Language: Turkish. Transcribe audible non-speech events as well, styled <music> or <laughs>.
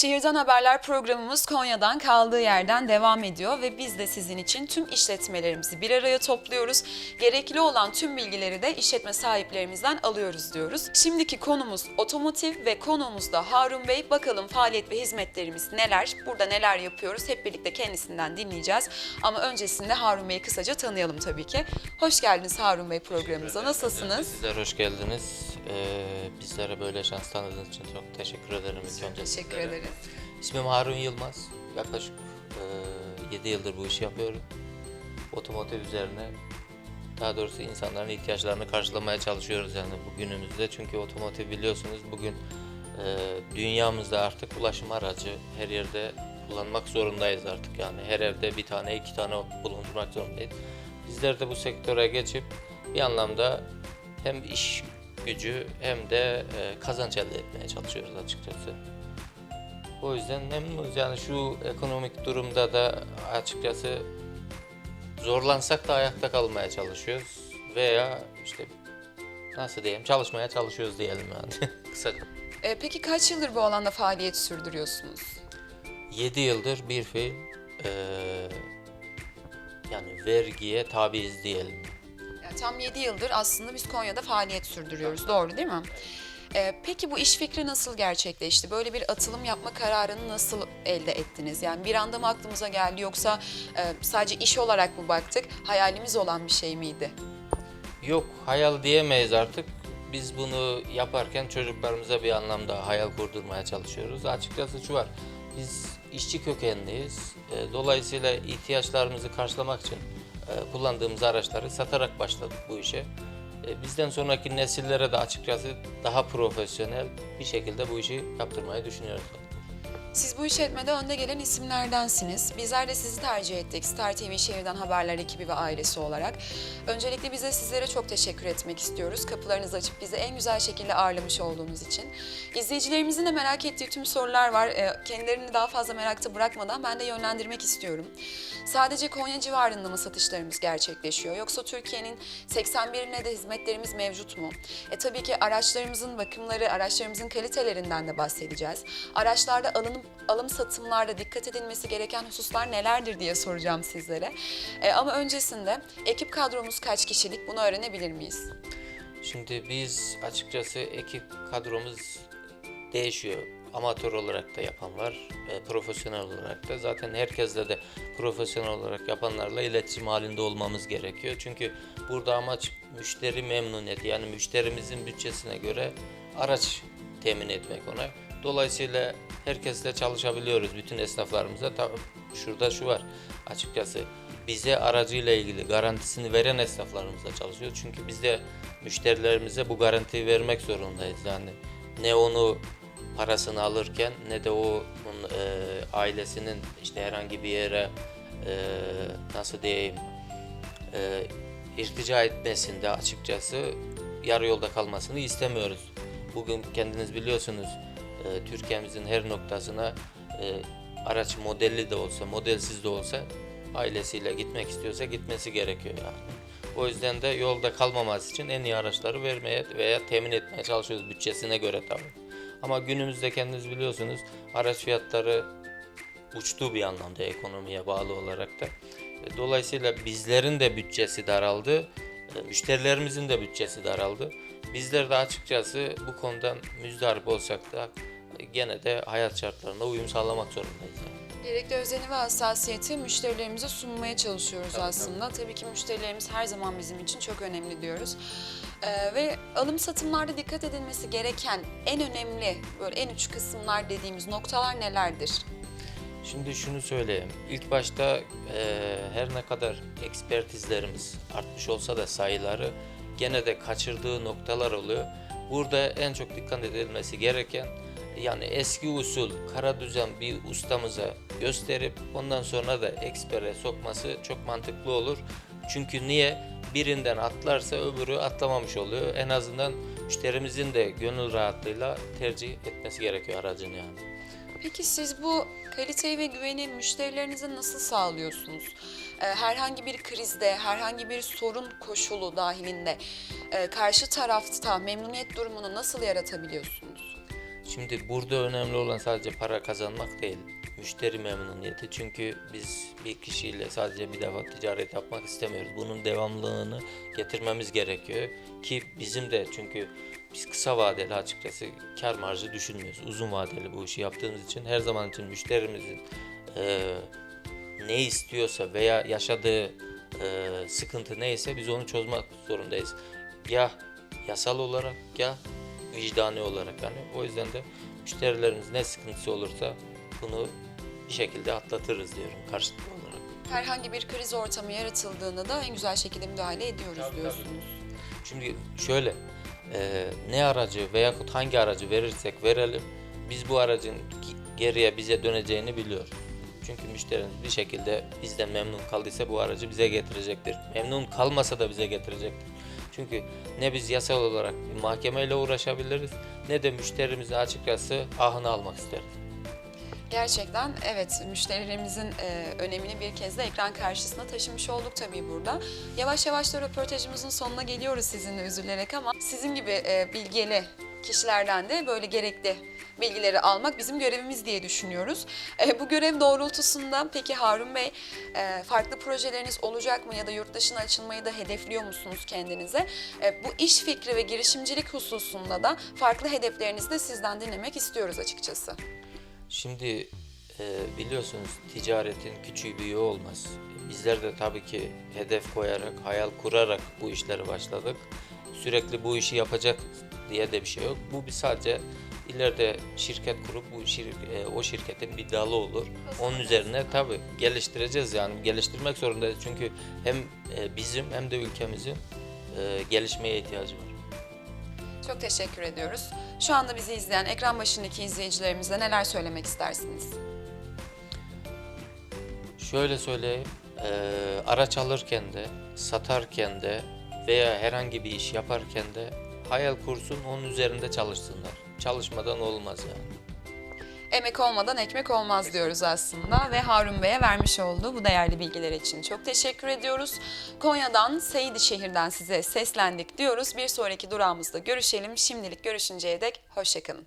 Şehirden Haberler programımız Konya'dan kaldığı yerden devam ediyor ve biz de sizin için tüm işletmelerimizi bir araya topluyoruz. Gerekli olan tüm bilgileri de işletme sahiplerimizden alıyoruz diyoruz. Şimdiki konumuz otomotiv ve konuğumuz da Harun Bey. Bakalım faaliyet ve hizmetlerimiz neler, burada neler yapıyoruz hep birlikte kendisinden dinleyeceğiz. Ama öncesinde Harun Bey'i kısaca tanıyalım tabii ki. Hoş geldiniz Harun Bey programımıza. Nasılsınız? Sizler hoş geldiniz. Ee, bizlere böyle şans tanıdığınız için çok teşekkür ederim ilk önce Teşekkür sizlere. ederiz. İsmim Harun Yılmaz. Yaklaşık e, 7 yıldır bu işi yapıyorum. Otomotiv üzerine daha doğrusu insanların ihtiyaçlarını karşılamaya çalışıyoruz yani bugünümüzde. Çünkü otomotiv biliyorsunuz bugün e, dünyamızda artık ulaşım aracı her yerde kullanmak zorundayız artık yani. Her evde bir tane iki tane bulundurmak zorundayız. Bizler de bu sektöre geçip bir anlamda hem iş gücü hem de e, kazanç elde etmeye çalışıyoruz açıkçası. O yüzden memnunuz yani şu ekonomik durumda da açıkçası zorlansak da ayakta kalmaya çalışıyoruz veya işte nasıl diyeyim çalışmaya çalışıyoruz diyelim yani <laughs> kısaca. Ee, peki kaç yıldır bu alanda faaliyet sürdürüyorsunuz? 7 yıldır bir fiil eee, yani vergiye tabiiz diyelim. Tam 7 yıldır aslında biz Konya'da faaliyet sürdürüyoruz. Doğru değil mi? Ee, peki bu iş fikri nasıl gerçekleşti? Böyle bir atılım yapma kararını nasıl elde ettiniz? Yani bir anda mı aklımıza geldi yoksa e, sadece iş olarak mı baktık? Hayalimiz olan bir şey miydi? Yok hayal diyemeyiz artık. Biz bunu yaparken çocuklarımıza bir anlamda hayal kurdurmaya çalışıyoruz. Açıkçası şu var. Biz işçi kökenliyiz. E, Dolayısıyla ihtiyaçlarımızı karşılamak için kullandığımız araçları satarak başladık bu işe. E, Bizden sonraki nesillere de açıkçası daha profesyonel bir şekilde bu işi yaptırmayı düşünüyoruz. Siz bu işletmede önde gelen isimlerdensiniz. Bizler de sizi tercih ettik. Star TV Şehirden Haberler ekibi ve ailesi olarak. Öncelikle bize sizlere çok teşekkür etmek istiyoruz. Kapılarınızı açıp bizi en güzel şekilde ağırlamış olduğunuz için. İzleyicilerimizin de merak ettiği tüm sorular var. Ee, Kendilerini daha fazla merakta bırakmadan ben de yönlendirmek istiyorum. Sadece Konya civarında mı satışlarımız gerçekleşiyor? Yoksa Türkiye'nin 81'ine de hizmetlerimiz mevcut mu? E tabii ki araçlarımızın bakımları, araçlarımızın kalitelerinden de bahsedeceğiz. Araçlarda alınım, alım satımlarda dikkat edilmesi gereken hususlar nelerdir diye soracağım sizlere. E, ama öncesinde ekip kadromuz kaç kişilik bunu öğrenebilir miyiz? Şimdi biz açıkçası ekip kadromuz değişiyor. Amatör olarak da yapan var, e, profesyonel olarak da. Zaten herkesle de profesyonel olarak yapanlarla iletişim halinde olmamız gerekiyor. Çünkü burada amaç müşteri memnuniyeti. Yani müşterimizin bütçesine göre araç temin etmek ona. Dolayısıyla herkesle çalışabiliyoruz bütün esnaflarımıza. Tabii şurada şu var açıkçası bize aracıyla ilgili garantisini veren esnaflarımızla çalışıyor. Çünkü biz de müşterilerimize bu garantiyi vermek zorundayız. Yani ne onu parasını alırken ne de onun e, ailesinin işte herhangi bir yere e, nasıl diyeyim e, irtica etmesinde açıkçası yarı yolda kalmasını istemiyoruz. Bugün kendiniz biliyorsunuz e, Türkiye'mizin her noktasına e, araç modelli de olsa modelsiz de olsa ailesiyle gitmek istiyorsa gitmesi gerekiyor yani. O yüzden de yolda kalmaması için en iyi araçları vermeye veya temin etmeye çalışıyoruz bütçesine göre tabii. Ama günümüzde kendiniz biliyorsunuz araç fiyatları uçtu bir anlamda ekonomiye bağlı olarak da. E, Dolayısıyla bizlerin de bütçesi daraldı, e, müşterilerimizin de bütçesi daraldı. Bizler de açıkçası bu konudan müzdarip olsak da e, gene de hayat şartlarına uyum sağlamak zorundayız. Gerekli özeni ve hassasiyeti müşterilerimize sunmaya çalışıyoruz aslında. Tabii. ki müşterilerimiz her zaman bizim için çok önemli diyoruz. Ee, ve alım satımlarda dikkat edilmesi gereken en önemli böyle en uç kısımlar dediğimiz noktalar nelerdir? Şimdi şunu söyleyeyim. İlk başta eee, her ne kadar ekspertizlerimiz artmış olsa da sayıları gene de kaçırdığı noktalar oluyor. Burada en çok dikkat edilmesi gereken yani eski usul kara düzen bir ustamıza gösterip ondan sonra da ekspere sokması çok mantıklı olur. Çünkü niye? Birinden atlarsa öbürü atlamamış oluyor. En azından müşterimizin de gönül rahatlığıyla tercih etmesi gerekiyor aracını yani. Peki siz bu kaliteyi ve güveni müşterilerinize nasıl sağlıyorsunuz? Ee, herhangi bir krizde, herhangi bir sorun koşulu dahilinde e, karşı tarafta memnuniyet durumunu nasıl yaratabiliyorsunuz? Şimdi burada önemli olan sadece para kazanmak değil. Müşteri memnuniyeti. Çünkü biz bir kişiyle sadece bir defa ticaret yapmak istemiyoruz. Bunun devamlılığını getirmemiz gerekiyor. Ki bizim de çünkü biz kısa vadeli açıkçası kar marjı düşünmüyoruz. Uzun vadeli bu işi yaptığımız için her zaman için müşterimizin eee, ne istiyorsa veya yaşadığı eee, sıkıntı neyse biz onu çözmek zorundayız. Ya yasal olarak ya vicdani olarak yani o yüzden de müşterilerimiz ne sıkıntısı olursa bunu bir şekilde atlatırız diyorum karşılıklı olarak. Herhangi bir kriz ortamı yaratıldığında da en güzel şekilde müdahale ediyoruz diyorsunuz. Şimdi şöyle e, ne aracı veyahut hangi aracı verirsek verelim biz bu aracın geriye bize döneceğini biliyoruz. Çünkü müşterimiz bir şekilde bizden memnun kaldıysa bu aracı bize getirecektir. Memnun kalmasa da bize getirecektir. Çünkü ne biz yasal olarak mahkemeyle uğraşabiliriz ne de müşterimizin açıkçası ahını almak isteriz. Gerçekten evet müşterilerimizin e, önemini bir kez de ekran karşısına taşımış olduk tabii burada. Yavaş yavaş da röportajımızın sonuna geliyoruz sizinle üzülerek ama sizin gibi e, bilgili kişilerden de böyle gerekli bilgileri almak bizim görevimiz diye düşünüyoruz. E, bu görev doğrultusunda peki Harun Bey e, farklı projeleriniz olacak mı ya da yurt dışına açılmayı da hedefliyor musunuz kendinize? E, bu iş fikri ve girişimcilik hususunda da farklı hedeflerinizi de sizden dinlemek istiyoruz açıkçası. Şimdi e, biliyorsunuz ticaretin küçüğü büyüğü olmaz. Bizler de tabii ki hedef koyarak, hayal kurarak bu işlere başladık. Sürekli bu işi yapacak diye de bir şey yok. Bu bir sadece ileride şirket kurup bu şir- e, o şirketin bir dalı olur. Onun üzerine tabii geliştireceğiz yani geliştirmek zorundayız çünkü hem e, bizim hem de ülkemizin e, gelişmeye ihtiyacı var. Çok teşekkür ediyoruz. Şu anda bizi izleyen ekran başındaki izleyicilerimize neler söylemek istersiniz? Şöyle söyleyeyim, eee, araç alırken de, satarken de veya herhangi bir iş yaparken de hayal kursun, onun üzerinde çalışsınlar. Çalışmadan olmaz yani. Emek olmadan ekmek olmaz diyoruz aslında ve Harun Bey'e vermiş olduğu bu değerli bilgiler için çok teşekkür ediyoruz. Konya'dan, Seydişehir'den size seslendik diyoruz. Bir sonraki durağımızda görüşelim. Şimdilik görüşünceye dek hoşçakalın.